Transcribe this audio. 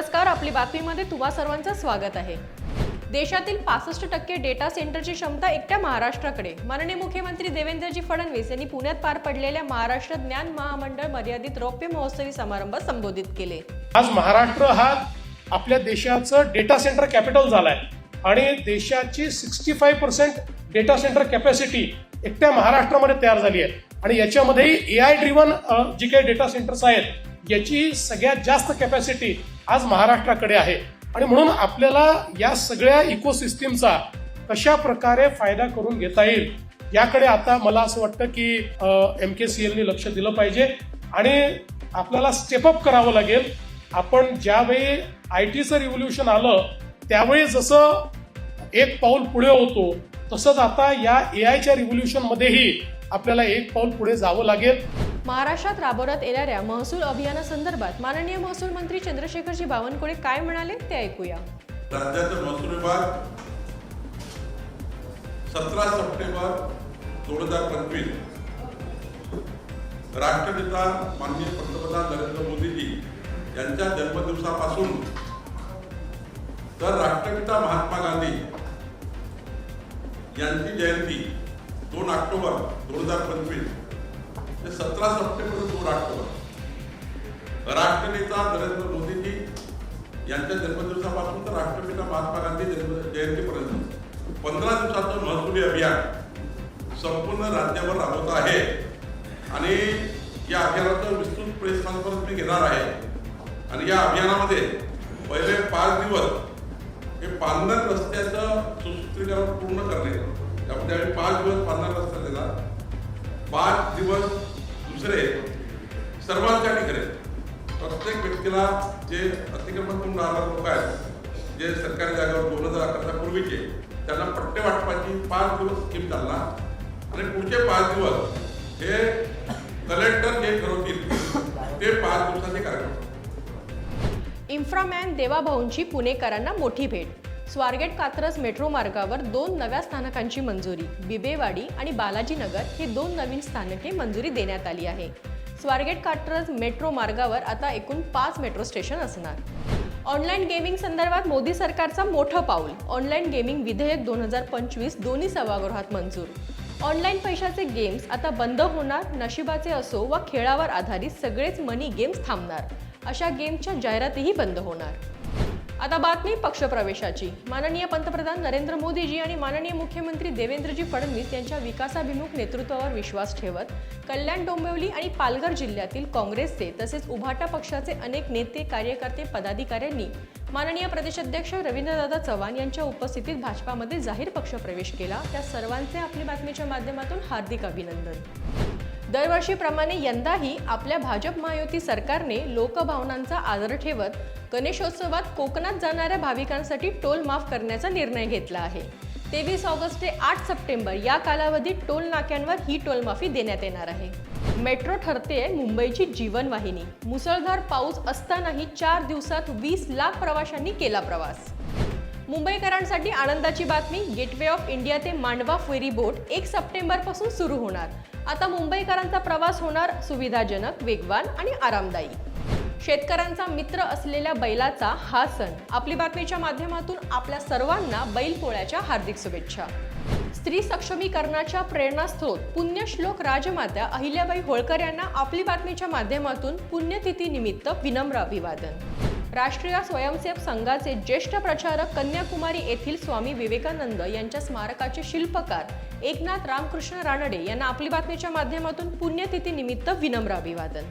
आपली बातमीमध्ये तुम्हा सर्वांचं स्वागत आहे. देशातील पासष्ट टक्के डेटा सेंटरची क्षमता एकट्या महाराष्ट्राकडे. माननीय मुख्यमंत्री देवेंद्रजी फडणवीस यांनी पुण्यात पार पडलेल्या महाराष्ट्र ज्ञान महामंडळ मर्यादित रौप्य महोत्सवी समारंभ संबोधित केले. आज महाराष्ट्र हा आपल्या देशाचं डेटा सेंटर कॅपिटल झालाय. आणि देशाची sixty five percent data center capacity एकट्या महाराष्ट्रामध्ये तयार झाली आहे. आणि याच्यामध्येही ए आय ड्रिव्हन जी काही डेटा सेंटर्स आहेत याची सगळ्यात जास्त कॅपॅसिटी आज महाराष्ट्राकडे आहे. आणि म्हणून आपल्याला या सगळ्या इकोसिस्टीमचा कशा प्रकारे फायदा करून घेता येईल याकडे आता मला असं वाटतं की एम के सी एलनी लक्ष दिलं पाहिजे. आणि आपल्याला स्टेपअप करावं लागेल. आपण ज्यावेळी आय टीचं रिव्होल्युशन आलं त्यावेळी जसं एक पाऊल पुढे होतो तसंच आता या ए आयच्या रिव्होल्युशनमध्येही आपल्याला एक पाऊल पुढे जावं लागेल. महाराष्ट्रात राबवण्यात येणाऱ्या महसूल अभियानासंदर्भात माननीय महसूल मंत्री चंद्रशेखरजी बावनकुळे काय म्हणाले ते ऐकूया. राज्याचा महसूल विभाग सतरा सप्टेंबर दोन हजार पंचवीस. राष्ट्रपिता माननीय पंतप्रधान नरेंद्र मोदीजी यांच्या जन्मदिवसापासून तर राष्ट्रपिता महात्मा गांधी यांची जयंती दोन ऑक्टोबर दोन हजार पंचवीस. ते सतरा सप्टेंबर तो ऑक्टोबर राष्ट्रनेता नरेंद्र मोदीजी यांच्या जन्मदिवसापासून तर राष्ट्रपिता महात्मा गांधी जन्म जयंतीपर्यंत. पंधरा दिवसाचं महसुली अभियान संपूर्ण राज्यावर राबवत आहे. आणि या अभियानाचं विस्तृत प्रेस कॉन्फरन्स मी घेणार आहे. आणि या अभियानामध्ये पहिले पाच दिवस हे पांढर रस्त्याचं सुसूत्रीकरण पूर्ण करणे. त्यामध्ये आम्ही पाच दिवस पांढर रस्ता देणार. पाच दिवस दुसरे सर्वांच्या ठिकाणी प्रत्येक व्यक्तीला जे अतिक्रमण करून राहणारे लोक आहेत जे सरकारी जागेवर दोन हजार अकराच्या पूर्वीचे त्यांना पट्टे वाटपाची पाच दिवस स्कीम चालणार. आणि पुढचे पाच दिवस हे कलेक्टर जे ठरवतील ते पाच दिवसाचे कार्यक्रम. इन्फ्रामॅन देवाभाऊंची पुणेकरांना मोठी भेट. स्वारगेट कात्रज मेट्रो मार्गावर दोन नव्या स्थानकांची मंजुरी. बिबेवाडी आणि बालाजीनगर हे दोन नवीन स्थानके मंजुरी देण्यात आली आहे. स्वारगेट कात्रज मेट्रो मार्गावर आता एकूण पाच मेट्रो स्टेशन असणार. ऑनलाईन गेमिंग संदर्भात मोदी सरकारचा मोठं पाऊल. ऑनलाईन गेमिंग विधेयक दोन हजार पंचवीस दोन्ही सभागृहात मंजूर. ऑनलाईन पैशाचे गेम्स आता बंद होणार नशिबाचे असो वा खेळावर आधारित सगळेच मनी गेम्स थांबणार. अशा गेमच्या जाहिरातीही बंद होणार. आता बातमी पक्षप्रवेशाची. माननीय पंतप्रधान नरेंद्र मोदीजी आणि माननीय मुख्यमंत्री देवेंद्रजी फडणवीस यांच्या विकासाभिमुख नेतृत्वावर विश्वास ठेवत कल्याण डोंबिवली आणि पालघर जिल्ह्यातील काँग्रेसचे तसेच उभाटा पक्षाचे अनेक नेते कार्यकर्ते पदाधिकाऱ्यांनी माननीय प्रदेशाध्यक्ष रवींद्रदादा चव्हाण यांच्या उपस्थितीत भाजपामध्ये जाहीर पक्षप्रवेश केला. त्या सर्वांचे आपली बातमीच्या माध्यमातून हार्दिक अभिनंदन. दरवर्षीप्रमाणे यंदाही आपल्या भाजप महायुती सरकारने लोकभावनांचा आदर ठेवत गणेशोत्सवात कोकणात जाणाऱ्या भाविकांसाठी टोल माफ करण्याचा निर्णय घेतला आहे. तेवीस ऑगस्ट ते आठ सप्टेंबर या कालावधीत टोल नाक्यांवर ही टोलमाफी देण्यात येणार आहे. मेट्रो ठरते मुंबईची जीवनवाहिनी. मुसळधार पाऊस असतानाही चार दिवसात वीस लाख प्रवाशांनी केला प्रवास. मुंबईकरांसाठी आनंदाची बातमी गेटवे ऑफ इंडिया ते मांडवा फेरी बोट एक सप्टेंबरपासून सुरू होणार. आता मुंबईकरांचा प्रवास होणार सुविधाजनक वेगवान आणि आरामदायी. शेतकऱ्यांचा मित्र असलेल्या बैलाचा हा सण. आपली बातमीच्या माध्यमातून आपल्या सर्वांना बैल पोळ्याच्या हार्दिक शुभेच्छा. स्त्री सक्षमीकरणाच्या प्रेरणास्त्रोत पुण्यश्लोक राजमाता अहिल्याबाई होळकर यांना आपली बातमीच्या माध्यमातून पुण्यतिथीनिमित्त विनम्र अभिवादन. राष्ट्रीय स्वयंसेवक संघाचे ज्येष्ठ प्रचारक कन्याकुमारी येथील स्वामी विवेकानंद यांच्या स्मारकाचे शिल्पकार एकनाथ रामकृष्ण रानडे यांना आपली बातमीच्या माध्यमातून पुण्यतिथीनिमित्त विनम्र अभिवादन.